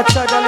shot, shot,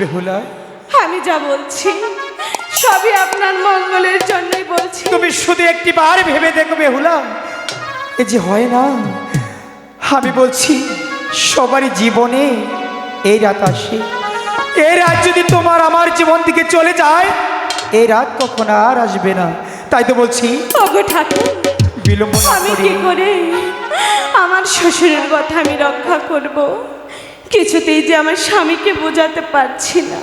Behula. আমি যা বলছি সবই আপনার মঙ্গলের জন্যই বলছি। তুমি শুধু একটি বার ভেবে দেখো বেহুলা। এ যে হয় না আমি বলছি সবারই জীবনে এই রাত আসে। এই রাত যদি তোমার আমার জীবন দিকে চলে যায় এই রাত কখন আর আসবে না। তাই তো বলছি ওগো ঠাকুর বিলম্ব আমি কি করে আমার শ্বশুরের কথা আমি রক্ষা করব? কিছুতেই যে আমার স্বামীকে বোঝাতে পারছি না।